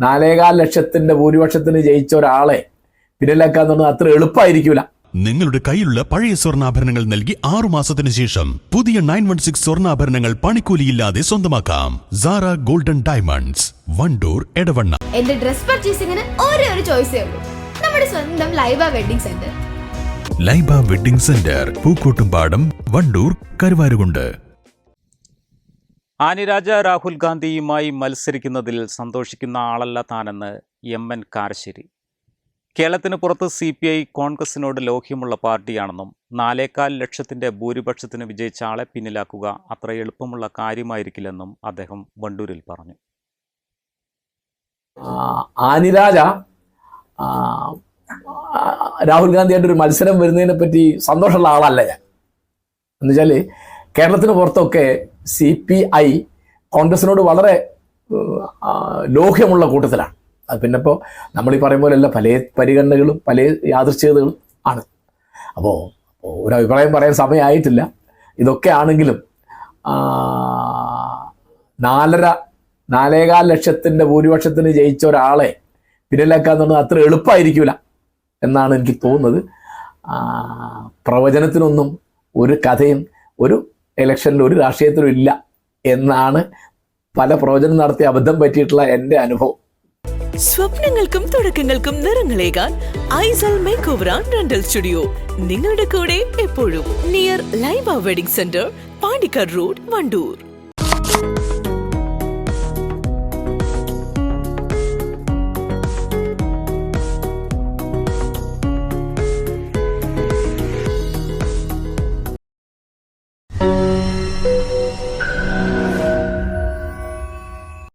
നാലേകാൽ ലക്ഷത്തിന്റെ ഭൂരിപക്ഷത്തിന് ജയിച്ച ഒരാളെ പിന്നിലാക്കാൻ പറഞ്ഞാൽ അത്ര എളുപ്പമായിരിക്കൂല നിങ്ങളുടെ കയ്യിലുള്ള പഴയ സ്വർണാഭരണങ്ങൾ നൽകി ആറു മാസത്തിന് ശേഷം പുതിയ നയൻ വൺ സിക്സ് സ്വർണാഭരണങ്ങൾ പണിക്കൂലിയില്ലാതെ സ്വന്തമാക്കാം. Sara golden diamonds Wandoor Edavanna എന്റെ ഡ്രസ് പർച്ചേസിംഗിന് ഒരേ ഒരു ചോയ്സേ ഉള്ളൂ. നമ്മുടെ സ്വന്തം Laiba wedding centre. Laiba wedding centre Pookkottumpadam Wandoor Karuvarakundu. Annie Raja Rahul ഗാന്ധിയുമായി മത്സരിക്കുന്നതിൽ സന്തോഷിക്കുന്ന ആളല്ല താനെന്ന് എം എൻ കാരശ്ശേരി. കേരളത്തിന് പുറത്ത് സി പി ഐ കോൺഗ്രസിനോട് ലോഹ്യമുള്ള പാർട്ടിയാണെന്നും നാലേകാൽ ലക്ഷത്തിന്റെ ഭൂരിപക്ഷത്തിന് വിജയിച്ച ആളെ പിന്നിലാക്കുക അത്ര എളുപ്പമുള്ള കാര്യമായിരിക്കില്ലെന്നും അദ്ദേഹം വണ്ടൂരിൽ പറഞ്ഞു. ആനിരാജ രാഹുൽ ഗാന്ധിയായിട്ട് ഒരു മത്സരം വരുന്നതിനെ പറ്റി സന്തോഷമുള്ള ആളല്ല ഞാൻ. എന്നുവെച്ചാൽ കേരളത്തിന് പുറത്തൊക്കെ സി പി ഐ കോൺഗ്രസിനോട് വളരെ ലോഹ്യമുള്ള കൂട്ടത്തിലാണ്. അത് പിന്നെ ഇപ്പോൾ നമ്മൾ ഈ പറയും പോലെയല്ല പല പരിഗണനകളും പല യാദൃശ്ചികതകളും ആണ്. അപ്പോൾ ഒരു അഭിപ്രായം പറയാൻ സമയമായിട്ടില്ല. ഇതൊക്കെ ആണെങ്കിലും നാലര നാലേകാൽ ലക്ഷത്തിന്റെ ഭൂരിപക്ഷത്തിന് ജയിച്ച ഒരാളെ പിന്നിലാക്കാൻ പറഞ്ഞാൽ അത്ര എളുപ്പമായിരിക്കില്ല എന്നാണ് എനിക്ക് തോന്നുന്നത്. പ്രവചനത്തിനൊന്നും ഒരു കഥയും ഒരു ഇലക്ഷനിൽ ഒരു രാഷ്ട്രീയത്തിലും ഇല്ല എന്നാണ് പല പ്രവചനം നടത്തി അബദ്ധം പറ്റിയിട്ടുള്ള എന്റെ അനുഭവം. സ്വപ്നങ്ങൾക്കും തുടക്കങ്ങൾക്കും നിറങ്ങളേകാൻ Aisal make over rental studio നിങ്ങളുടെ കൂടെ എപ്പോഴും near Laiba wedding centre Pandikkad road Wandoor.